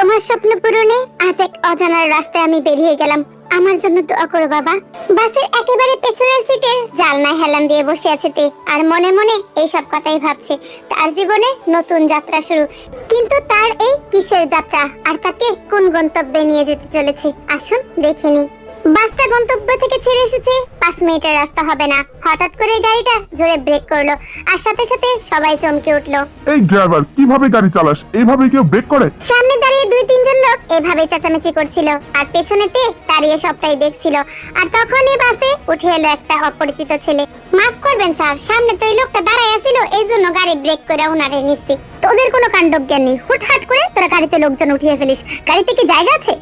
তোমার স্বপ্ন পূরণে আজ এক অজানার রাস্তায় আমি বেরিয়ে গেলাম। আমার জন্য দোয়া করো বাবা। বাসের একেবারে পেছনের সিটের জালনায় হেলান দিয়ে বসে আছে তে। আর মনে মনে এইসব কথাই ভাবছে। তার জীবনে নতুন যাত্রা শুরু। কিন্তু তার এই কিসের যাত্রা? আর তাকে কোন গন্তব্যে নিয়ে যেতে চলেছে? আসুন দেখে নি বাসটা গন্তব্য থেকে ছেড়ে এসেছে। পাঁচ মিনিটের রাস্তা হবে না। হঠাৎ করে গাড়িটা জোরে ব্রেক করল। আর সাথে সাথে সবাই চমকে উঠল। এই ড্রাইভার কীভাবে গাড়ি চালাস? এইভাবে কেউ ব্রেক করে? সামনে দুই তিনজন লোক এভাবে চেঁচামেচি করছিল। আর পেছনেতে দাঁড়িয়ে সবটাই দেখছিল। আর তখনই বাসে উঠে এলো একটা অপরিচিত ছেলে। মাফ করবেন স্যার, সামনে তো এই লোকটা দাঁড়ায় আছিল, এই জন্য গাড়ি ব্রেক করে উনারে নিচ্ছি তোদের কোনো কাণ্ড জ্ঞান নেই, হুটহাট করে তোরা গাড়িতে লোকজন উঠিয়ে ফেলিস। গাড়িতে কি জায়গা আছে?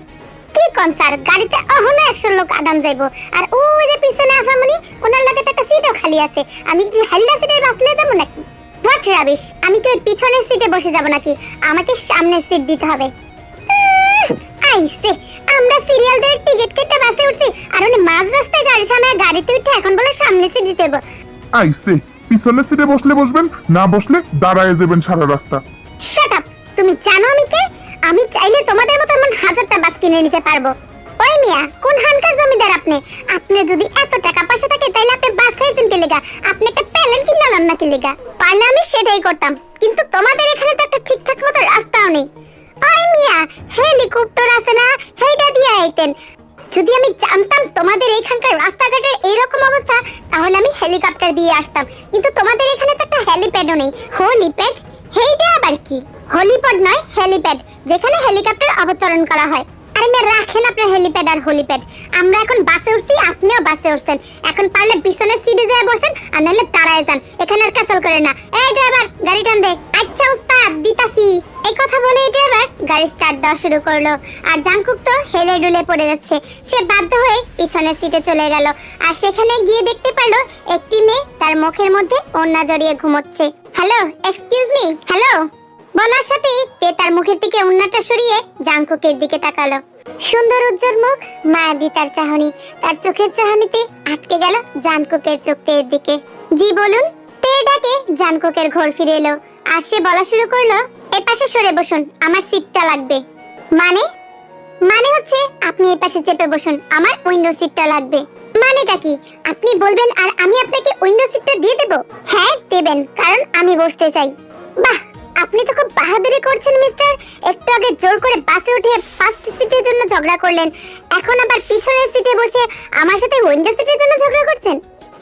কি কোন স্যার, গাড়িতে অহনো একশো লোক আদান যাইবো। আর ও যে পিছনে ওনার লগে তো একটা সিটও খালি আছে। আমি কি সিটে বাসলে যাব নাকি? হোয়াট রাবিশ, আমি তো পিছনের সিটে বসে যাব নাকি? আমাকে সামনের সিট দিতে হবে। আইসে। আমরা সিরিয়াল দিয়ে টিকিট কেটে বাসে উঠছি। আর উনি মাঝ রাস্তায় গাড়ি সামনে গাড়িতে উঠে এখন বলে সামনে সিট দিতে হবে আইসে পিছনের সিটে বসলে বসবেন না বসলে দাঁড়ায় যাবেন সারা রাস্তা। শাট আপ তুমি জানো আমি কে? আমি চাইলে তোমাদের মতো এমন হাজারটা বাস কিনে নিতে পারব। ওই মিয়া কোন হানকার জমিদার আপনি? আপনি যদি এত টাকা পয়সা থাকে তাহলে আপনি বাস খাইছেন কি লেগা? আপনি একটা প্যালেন কিনলাম না কি লেগা? পারলে আমি সেটাই করতাম। কিন্তু তোমাদের এখানে তো একটা ঠিকঠাক মতো রাস্তাও নেই। ওই মিয়া, হেলিকপ্টার আছে না? হেইটা দিয়ে আইতেন। যদি আমি জানতাম তোমাদের এইখানকার রাস্তাঘাটের এইরকম অবস্থা, তাহলে আমি হেলিকপ্টার দিয়ে আসতাম। কিন্তু তোমাদের এখানে তো একটা হেলিপ্যাডও নেই। হোলিপ্যাড? হেইটা আবার কি? হলিপড নয়, হেলিপ্যাড, যেখানে হেলিকপ্টার অবতরণ করা হয়। আরে মেয়ে রাখেন আপনার হেলিপ্যাড আর হলিপ্যাড আমরা এখন বাসে উঠছি, আপনিও বাসে উঠছেন। এখন পারলে পিছনের সিটে যেয়ে বসেন, আর নাহলে দাঁড়ায় যান। এখানে আর ক্যাসেল করে না। এই ড্রাইভার গাড়ি টান দে। আচ্ছা উস্তাদ, দিতাছি। এই কথা বলে ড্রাইভার গাড়ি স্টার্ট দেওয়া শুরু করল। আর জাংকুক তো হেলে ডুলে পড়ে যাচ্ছে। সে বাধ্য হয়ে পিছনের সিটে চলে গেল। আর সেখানে গিয়ে দেখতে পেল, একটি মেয়ে তার মুখের মধ্যে ওড়না জড়িয়ে ঘুমোচ্ছে। Hello excuse me hello. বলার সাথে তে তার মুখের দিকে উন্নাটা সরিয়ে জাংকুকের দিকে তাকালো। সুন্দর উজ্জ্বল মুখ, মায়াবী তার চাহনি। তার চোখের চাহনিতে আটকে গেল জানকুকের চোখ তের দিকে। জি বলুন তে ডাকে জানকুকের ঘর ফিরে এলো। আর সে বলা শুরু করল, এ পাশে সরে বসুন, আমার সিটটা লাগবে। মানে? মানে হচ্ছে আপনি এই পাশে চেপে বসুন, আমার উইন্ডো সিটটা লাগবে। মানেটা কি? আপনি বলবেন আর আমি আপনাকে উইন্ডো সিটটা দিয়ে দেব? হ্যাঁ দেবেন, কারণ আমি বসতে চাই। বাহ! আপনি তো খুব বাহাদুরি করছেন, মিস্টার। একটু আগে জোর করে বাসে উঠে ফার্স্ট সিটের জন্য ঝগড়া করলেন। এখন আবার পিছনের সিটে বসে আমার সাথে উইন্ডো সিটের জন্য ঝগড়া করছেন?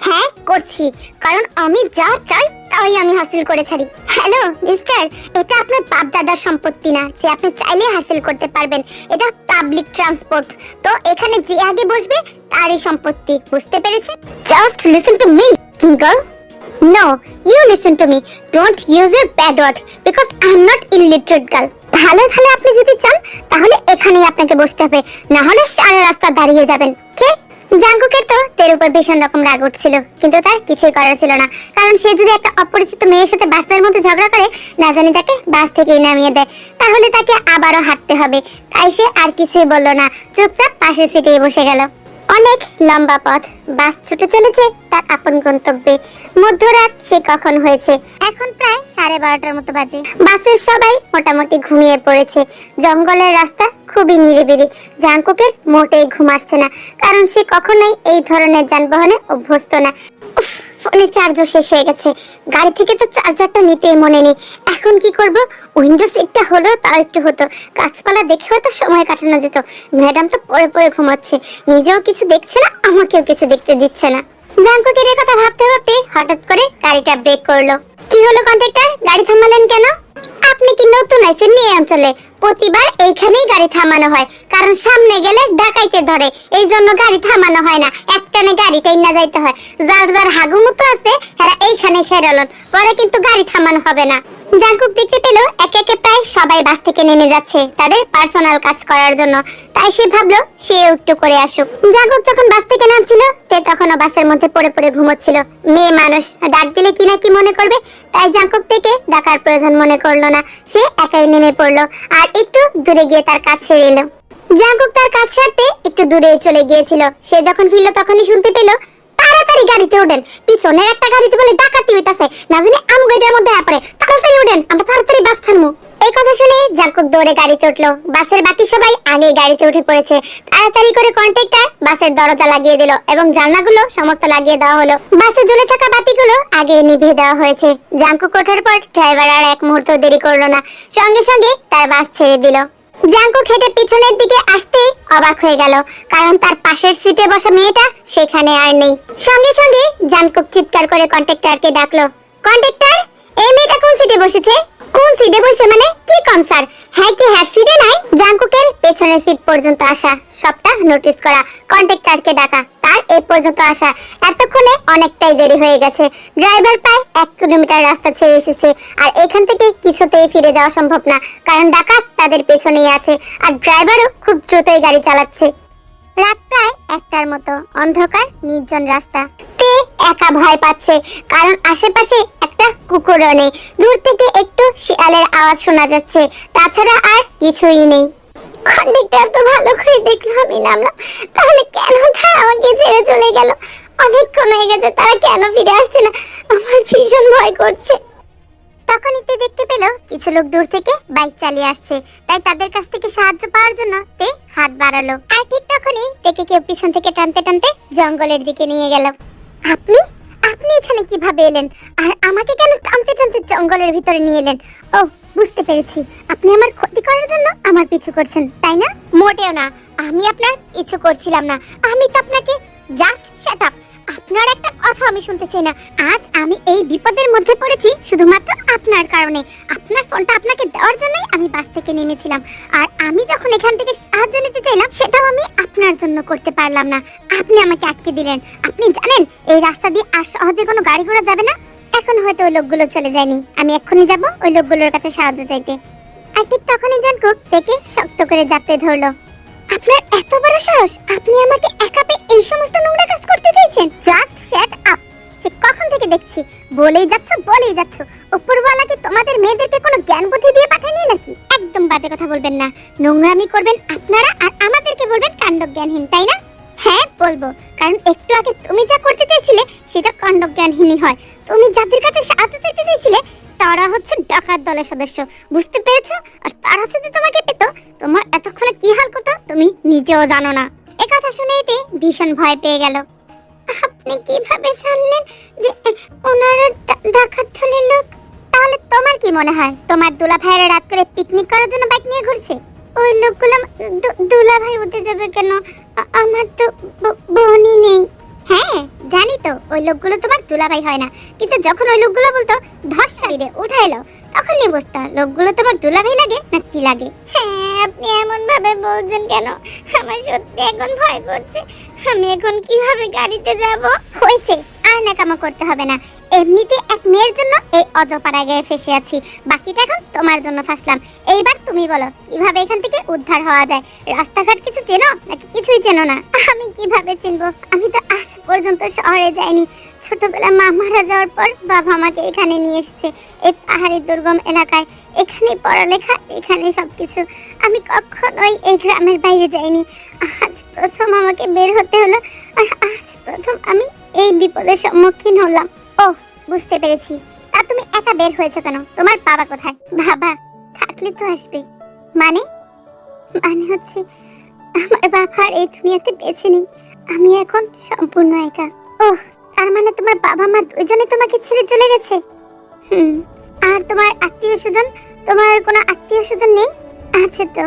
হ্যাঁ করছি। কারণ আমি যা চাই, তাই আমি হাসিল করে ছাড়ি। হ্যালো মিস্টার এটা আপনার বাপ দাদার সম্পত্তি না যে আপনি চাইলে হাসিল করতে পারবেন। এটা পাবলিক ট্রান্সপোর্ট তো এখানে যে আগে বসবে, তারই সম্পত্তি। বুঝতে পেরেছেন? জাস্ট লিসেন টু মি কিঙ্গল No, you listen to me. Don't use your bad word because I'm not illiterate girl. ভালো ভালো আপনি যদি চান তাহলে এখানেই আপনাকে বসতে হবে। না হলে সারা রাস্তা দাঁড়িয়ে যাবেন। কে? জাঙ্কুকের তো তের উপর ভীষণ রকম রাগ উঠছিল কিন্তু তার কিছুই করার ছিল না। কারণ সে যদি একটা অপরিচিত মেয়ের সাথে বাসের মধ্যে ঝগড়া করে না জানি তাকে বাস থেকেই নামিয়ে দেয়। তাহলে তাকে আবারও হাঁটতে হবে। তাই সে আর কিছুই বলল না। চুপচাপ পাশের সিটে বসে গেল। অনেক লম্বা পথ। বাস ছুটে চলেছে তার আপন গন্তব্যে। মধ্যরাত সে কখন হয়েছে? এখন প্রায় সাড়ে বারোটার মতো বাজে। বাসের সবাই মোটামুটি ঘুমিয়ে পড়েছে। জঙ্গলের রাস্তা খুবই নিরিবিলি। জাঙ্কুকের মোটেই ঘুম আসছে না। কারণ সে কখনোই এই ধরনের যানবাহনে অভ্যস্ত না। ফোনে চার্জও শেষ হয়ে গেছে। গাড়ি থেকে তো চার্জারটা নিতেই মনে নেই। এখন কি করব? উইন্ডো সিটটা হলেও তাও একটু হতো। গাছপালা দেখে হয়তো সময় কাটানো যেত। ম্যাডাম তো পড়ে পড়ে ঘুমাচ্ছে। নিজেও কিছু দেখছে না, আমাকেও কিছু দেখতে দিচ্ছে না। জাঙ্কুকের এই কথা ভাবতে ভাবতে হঠাৎ করে গাড়িটা ব্রেক করল। কি হলো কন্ট্রাক্টর গাড়ি থামালেন কেন? আপনি কি নতুন আছেন এই অঞ্চলে? প্রতিবার এইখানেই গাড়ি থামানো হয়। কারণ সামনে গেলে ডাকাইতে ধরে। এই জন্য গাড়ি থামানো হয় না। একটানে গাড়ি টাইনা যাইতে হয়। যার যার হাগু মতো আছে এরা এইখানে সেরালন পরে কিন্তু গাড়ি থামানো হবে না। জাঙ্কুক দেখতে পেল একে একে প্রায় সবাই বাস থেকে নেমে যাচ্ছে তাদের পার্সোনাল কাজ করার জন্য। তাই সে ভাবলো সেও একটু করে আসুক। জাঙ্কুক যখন বাস থেকে নামছিল তে তখনও বাসের মধ্যে পড়ে পড়ে ঘুমোচ্ছিল। মেয়ে মানুষ, ডাক দিলে কি না কি মনে করবে? তাই জাঙ্কুক থেকে ডাকার প্রয়োজন মনে করল না। সে একাই নেমে পড়ল আর একটু দূরে গিয়ে তার কাজ সেরে এলো জাঙ্কুক তার কাজ সারতে একটু দূরে চলে গিয়েছিল। সে যখন ফিরলো তখনই শুনতে পেল তাড়াতাড়ি গাড়িতে ওঠেন। পিছনের একটা গাড়িতে বলে ডাকাতি হইতাছে। না জানি আমগো এটার মধ্যে আপরে তাড়াতাড়ি ওঠেন? আমরা তাড়াতাড়ি বাস ছাড়মু এই কথা শুনে জাঙ্কুক দৌড়ে গাড়িতে উঠল। বাসের বাকি সবাই আগে গাড়িতে উঠে পড়েছে। তাড়াতাড়ি করে কন্ট্রাক্টর বাসের দরজা লাগিয়ে দিল এবং জানলাগুলো সমস্ত লাগিয়ে দেওয়া হলো। বাসে জ্বলে থাকা বাতিগুলো আগে নিভিয়ে দেওয়া হয়েছে। জাঙ্কুক ওঠার পর ড্রাইভার আর এক মুহূর্ত দেরি করল না। সঙ্গে সঙ্গে তার বাস ছেড়ে দিল। জাঙ্কুক খেটে পিছনের দিকে আসতেই অবাক হয়ে গেল, কারণ তার পাশের সিটে বসা মেয়েটা সেখানে আর নেই। সঙ্গে সঙ্গে জাঙ্কুক চিৎকার করে কন্ট্রাক্টরকে ডাকলো কন্ট্রাক্টর এই মেয়েটা কোন সিটে বসেছে? কোন সিটে বসে মানে? কি কম হ্যাঁ কি হ্যাঁ সিটে নাই? পেছনের সিট পর্যন্ত আসা, সবটা নোটিস করা কন্ট্রাক্টরকে ডাকা, তার এই পর্যন্ত আসা, এতক্ষণে অনেকটাই দেরি হয়ে গেছে। ড্রাইভার প্রায় এক কিলোমিটার রাস্তা ছেড়ে এসেছে, আর এখান থেকে কিছুতেই ফিরে যাওয়া সম্ভব না, কারণ ডাকাত তাদের পেছনেই আছে, আর ড্রাইভারও খুব দ্রুতই গাড়ি চালাচ্ছে। রাত প্রায় একটার মতো, অন্ধকার, নির্জন রাস্তা। তে একা ভয় পাচ্ছে, কারণ আশেপাশে একটা কুকুরও নেই। দূর থেকে একটু শিয়ালের আওয়াজ শোনা যাচ্ছে, তাছাড়া আর কিছুই নেই। কন্ডাক্টর তো ভালো করে দেখলামই নামলাম তাহলে কেন তারা আমাকে ছেড়ে চলে গেল? অনেকক্ষণ হয়ে গেছে, তারা কেন ফিরে আসছে না? আমার ভীষণ ভয় করছে। তখনই তে দেখতে পেল কিছু লোক দূর থেকে বাইক চালিয়ে আসছে। তাই তাদের কাছ থেকে সাহায্য পাওয়ার জন্য তে হাত বাড়ালো। আর ঠিক তখনই তেকে কেউ পিছন থেকে টানতে টানতে জঙ্গলের দিকে নিয়ে গেল। আপনি? আপনি এখানে কীভাবে এলেন? আর আমাকে কেন টানতে টানতে জঙ্গলের ভিতরে নিয়ে এলেন? ও বুঝতে পেরেছি। আপনি আমার ক্ষতি করার জন্য আমার পিছু করছেন, তাই না? মোটেও না। আমি আপনার পিছু করছিলাম না। আমি তো আপনাকে জাস্ট শাট আপ আপনার একটা কথা আমি শুনতে চাই না। আজ আমি এই বিপদের মধ্যে পড়েছি শুধুমাত্র আপনার কারণে। আপনার ফোনটা আপনাকে দেওয়ার জন্যই আমি বাস থেকে নেমেছিলাম। আর আমি যখন এখান থেকে সাহায্য নিতে চাইলাম, সেটাও আমি আপনার জন্য করতে পারলাম না। আপনি আমাকে আটকে দিলেন। আপনি জানেন, এই রাস্তা দিয়ে আর সহজে কোনো গাড়ি ঘোড়া যাবে না? এখন হয়তো ওই লোকগুলো চলে যায়নি। আমি এক্ষুনি যাব ওই লোকগুলোর কাছে সাহায্য চাইতে। আর ঠিক তখনই জানকুক থেকে শক্ত করে জাপড়ে ধরলো। আপনার এত বড় সাহস! আপনি আমাকে একা পেয়ে এই সমস্ত নোংরা কাজ করতে চাইছেন? জাস্ট শ্যাট আপ সে কখন থেকে দেখছি? বলেই যাচ্ছ বলেই যাচ্ছ। উপরওয়ালা কি তোমাদের মেয়েদেরকে কোনো জ্ঞান বুদ্ধি দিয়ে পাঠায়নি নাকি? একদম বাজে কথা বলবেন না। নোংরামি করবেন আপনারা আর আমাদেরকে বলবেন কাণ্ড জ্ঞানহীন তাই না? হ্যাঁ বলব। কারণ একটু আগে তুমি যা করতে চাইছিলে, সেটা কাণ্ড জ্ঞানহীনই হয়। তুমি যাদের কাছে সাহায্য চাইতে চাইছিলে, তারা হচ্ছে ডাকাত দলের সদস্য। বুঝতে পেরেছ? আর তারা যদি তোমাকে পেত, তোমার এতক্ষণে কি হাল করতো, তুমি নিজেও জানো না। এ কথা শুনেই তে ভীষণ ভয় পেয়ে গেল। আপনি কীভাবে জানলেন যে ওনারা ডাকাত দলের লোক? তাহলে তোমার কি মনে হয়? তোমার দুলা ভাইয়েরা রাত করে পিকনিক করার জন্য বাইক নিয়ে ঘুরছে? ওই লোকগুলো দুলা ভাই উঠে যাবে কেন? আমার তো বোনই নেই। হ্যাঁ জানি তো ওই লোকগুলো তোমার দুলাভাই হয় না। কিন্তু যখন ওই লোকগুলো বলতো ধস সাইডে উঠে এলো তখনই বুঝতো লোকগুলো তোমার দুলাভাই লাগে না কি লাগে। হ্যাঁ আপনি এমন ভাবে বলছেন কেন? আমার সত্যি এখন ভয় করছে। আমি এখন কীভাবে গাড়িতে যাব? হয়েছে আর নাকামো করতে হবে না। এমনিতে এক মেয়ের জন্য এই অজপাড়ায় গিয়ে ফেসে আছি। বাকিটা এখন তোমার জন্য ফাসলাম। এইবার তুমি বলো, কীভাবে এখান থেকে উদ্ধার হওয়া যায়? রাস্তাঘাট কিছু চেনো, নাকি কিছুই চেনো না? আমি কীভাবে চিনবো? আমি তো আজ পর্যন্ত শহরে যাইনি। ছোটবেলা মা মারা যাওয়ার পর বাবা আমাকে এখানে নিয়ে এসেছে, এই পাহাড়ি দুর্গম এলাকায়। এখানে পড়ালেখা, এখানে সবকিছু। আমি কখনোই এই গ্রামের বাইরে যাইনি। আজ প্রথম আমাকে বের হতে হলো, আর আজ প্রথম আমি এই বিপদের সম্মুখীন হলাম। ও বুঝতে পেরেছি। তা তুমি একা বের হয়েছো কেন? তোমার বাবা কোথায়? বাবা থাকলে তো আসবে। মানে? মানে হচ্ছে আমার বাবা এই দুনিয়াতে বেঁচে নেই। আমি এখন সম্পূর্ণ একা। ও তার মানে তোমার বাবা মা দুজনে তোমাকে ছেড়ে চলে গেছে? হুম, আর তোমার আত্মীয় স্বজন? তোমার কোনো আত্মীয় স্বজন নেই? আছে তো।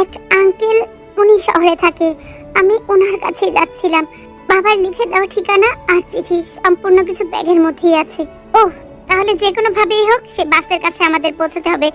এক আঙ্কেল উনি শহরে থাকে। আমি ওনার কাছে যাচ্ছিলাম। বাবার লিখে দেওয়া ঠিকানা আর চিঠি সম্পূর্ণ কিছু ব্যাগের মধ্যেই আছে। ও তাহলে যে কোনো ভাবেই হোক, সে বাসের কাছে আমাদের পৌঁছাতে হবে।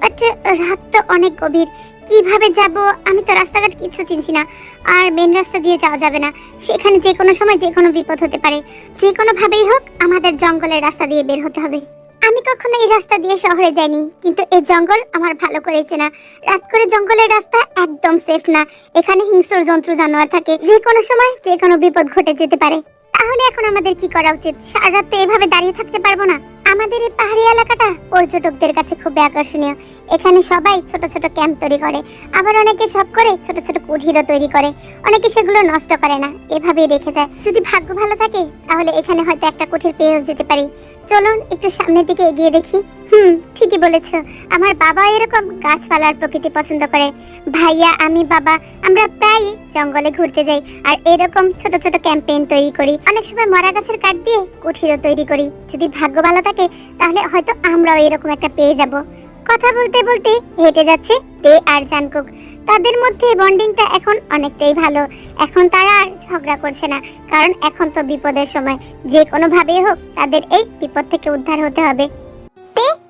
বাট, রাত তো অনেক গভীর। কীভাবে যাব? আমি তো রাস্তাঘাট কিছু চিনছি না। আর মেন রাস্তা দিয়ে যাওয়া যাবে না। সেখানে যে কোনো সময় যে কোনো বিপদ হতে পারে। যে কোনো ভাবেই হোক, আমাদের জঙ্গলের রাস্তা দিয়ে বের হতে হবে। আমি কখনো এই রাস্তা দিয়ে শহরে যাইনি, কিন্তু এই জঙ্গল আমার ভালো করে চেনা রাত করে জঙ্গলের রাস্তা একদম সেফ না। এখানে হিংস্র জন্তু জানোয়ার থাকে, যে কোনো সময় যে কোনো বিপদ ঘটে যেতে পারে। তাহলে এখন আমাদের কি করা উচিত? সারা রাত তো এভাবে দাঁড়িয়ে থাকতে পারব না। আমাদের এই পাহাড়ি এলাকাটা পর্যটকদের কাছে খুবই আকর্ষণীয়। এখানে সবাই ছোট ছোট ক্যাম্প তৈরি করে, আবার অনেকে সব করে ছোট ছোট কুঠিরও তৈরি করে। অনেকে সেগুলো নষ্ট করে না, এভাবেই রেখে যায়। যদি ভাগ্য ভালো থাকে, তাহলে এখানে হয়তো একটা কুঠির পেয়েও যেতে পারি। চলুন একটু সামনের দিকে এগিয়ে দেখি। হুম, ঠিকই বলেছ। আমার বাবা এরকম গাছপালার প্রকৃতি পছন্দ করে। ভাইয়া, আমি বাবা, আমরা প্রায় জঙ্গলে ঘুরতে যাই আর এরকম ছোট ছোট ক্যাম্পেইন তৈরি করি। অনেক সময় মরা গাছের কাঠ দিয়ে কুঠিরও তৈরি করি। যদি ভাগ্য ভালো থাকে, তাহলে হয়তো আমরাও এরকম একটা পেয়ে যাব। কথা বলতে বলতে হেঁটে যাচ্ছে তে আর জানকুক। তাদের মধ্যে বন্ডিংটা এখন অনেকটাই ভালো। এখন তারা আর ঝগড়া করছে না, কারণ এখন তো বিপদের সময়। যে কোনোভাবেই হোক, তাদের এই বিপদ থেকে উদ্ধার হতে হবে।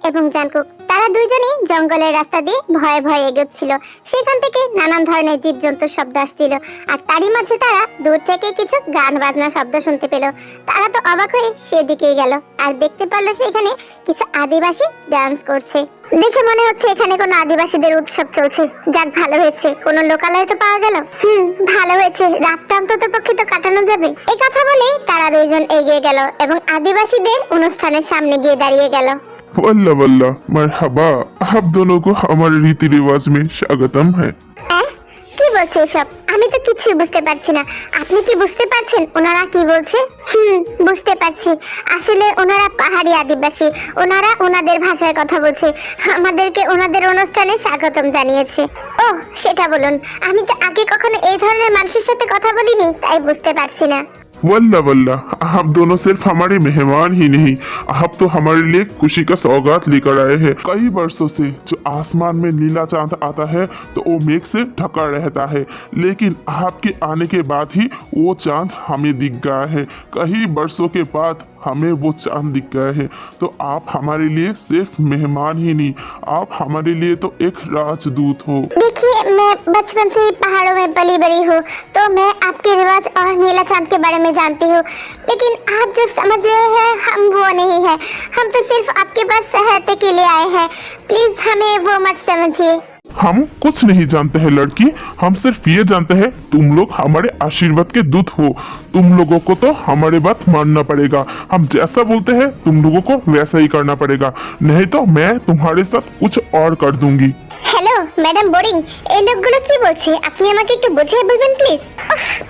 এবং জানকুক, তারা দুইজনই জঙ্গলের রাস্তা দিয়ে ভয়ে ভয়ে এগোচ্ছিল। সেখান থেকে নানান ধরনের জীবজন্তুর শব্দ আসছিল, আর তারই মাঝে তারা দূর থেকে কিছু গান বাজনা শব্দ শুনতে পেল। তারা তো অবাক হয়ে সেদিকেই গেল, আর দেখতে পারল সেখানে কিছু আদিবাসী ডান্স করছে। দেখে মনে হচ্ছে এখানে কোনো আদিবাসীদের উৎসব চলছে। যাক, ভালো হয়েছে, কোনো লোকালয় তো পাওয়া গেল? হুম, ভালো হয়েছে রাতটা অন্তত পক্ষে তো কাটানো যাবে। এই কথা বলে তারা দুইজন এগিয়ে গেল, এবং আদিবাসীদের অনুষ্ঠানের সামনে গিয়ে দাঁড়িয়ে গেল। वल्ला वल्ला मरहबा आप दोनों को हमारे रीति रिवाज में स्वागतम है আহ, কি বলছে এসব আমি তো কিছুই বুঝতে পারছি না আপনি কি বুঝতে পারছেন ওনারা কি বলছে হুম বুঝতে পারছি আসলে ওনারা পাহাড়ি আদিবাসী ওনারা ওনাদের ভাষায় কথা বলছে আমাদেরকে ওনাদের অনুষ্ঠানে স্বাগতম জানিয়েছে ও সেটা বলুন আমি তো আগে কখনো এই ধরনের মানুষের সাথে কথা বলিনি তাই বুঝতে পারছি না वल्ला वल्ला, आप दोनों सिर्फ़ हमारे मेहमान ही नहीं, आप तो हमारे लिए खुशी का सौगात लेकर आए हैं। कई वर्षों से जो आसमान में नीला चाँद आता है तो वो मेघ से ढका रहता है। लेकिन आपके आने के बाद ही वो चाँद हमें दिख गया है। कई वर्षों के बाद हमें वो चाँद दिख गए हैं। तो आप हमारे लिए सिर्फ़ मेहमान ही नहीं, आप हमारे लिए तो एक राजदूत हो। देखिए, मैं बचपन से ही पहाड़ों में पली बड़ी हूँ तो मैं आपके रिवाज और नीला चाँद के बारे में जानती हूँ। लेकिन आप जो समझ रहे हैं, हम वो नहीं है। हम तो सिर्फ़ आपके पास सहायता के लिए आए हैं। प्लीज़ हमें वो मत समझिए। हम कुछ नहीं जानते हैं लड़की हम सिर्फ ये जानते हैं तुम लोग हमारे आशीर्वाद के दूत हो तुम लोगों को तो हमारे बात मानना पड़ेगा हम जैसा बोलते हैं तुम लोगों को वैसा ही करना पड़ेगा नहीं तो मैं तुम्हारे साथ कुछ और कर दूंगी হ্যালো ম্যাডাম বোরিং এই লোকগুলো কি বলছে আপনি আমাকে একটু বুঝিয়ে বলবেন প্লিজ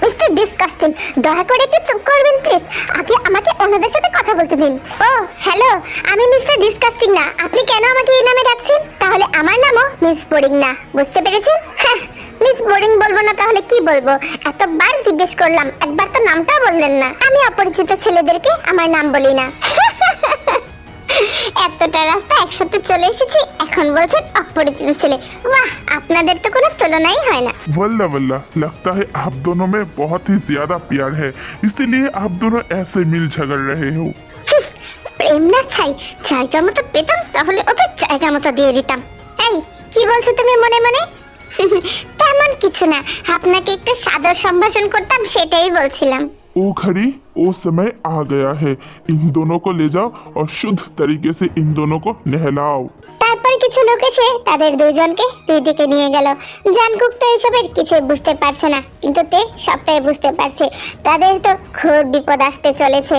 মিস্টার ডিসকাস্টিং দয়া করে একটু চুপ করবেন প্লিজ আগে আমাকে ওনাদের সাথে কথা বলতে দিন ও হ্যালো আমি মিস্টার ডিসকাস্টিং না আপনি কেন আমাকে এই নামে ডাকছেন তাহলে আমার নামও মিস বোরিং না বুঝতে পেরেছেন হ্যাঁ মিস বোরিং বলবো না তাহলে কি বলবো এতবার জিজ্ঞেস করলাম একবার তো নামটাও বললেন না আমি অপরিচিত ছেলেদেরকে আমার নাম বলি না এতটা রাস্তা একসাথে চলে এসেছি এখন বলছেন অপরিচিত ছেলে বাহ আপনাদের তো কোনো তুলনাই হয় না वल्ला वल्ला लगता है आप दोनों में बहुत ही ज्यादा प्यार है इसीलिए आप दोनों ऐसे मिल झगड़ रहे हो হুঁ, প্রেম না ছাই জায়গা মতো পেতাম তাহলে ওকে জায়গা মতো দিয়ে দিতাম এই কি বলছো তুমি মনে মনে তেমন কিছু না আপনাকে একটু সাদর সম্ভাষণ করতাম সেটাই বলছিলাম वो घड़ी वो समय आ गया है इन दोनों को ले जाओ और शुद्ध तरीके से इन दोनों को नहलाओ তারপর কিছু লোক এসে তাদের দুইজনকে দুই দিকে নিয়ে গেল জানকুক তো এসবের কিছু বুঝতে পারছে না কিন্তু তে সবটাই বুঝতে পারছে তাদের তো ঘোর বিপদ আসতে চলেছে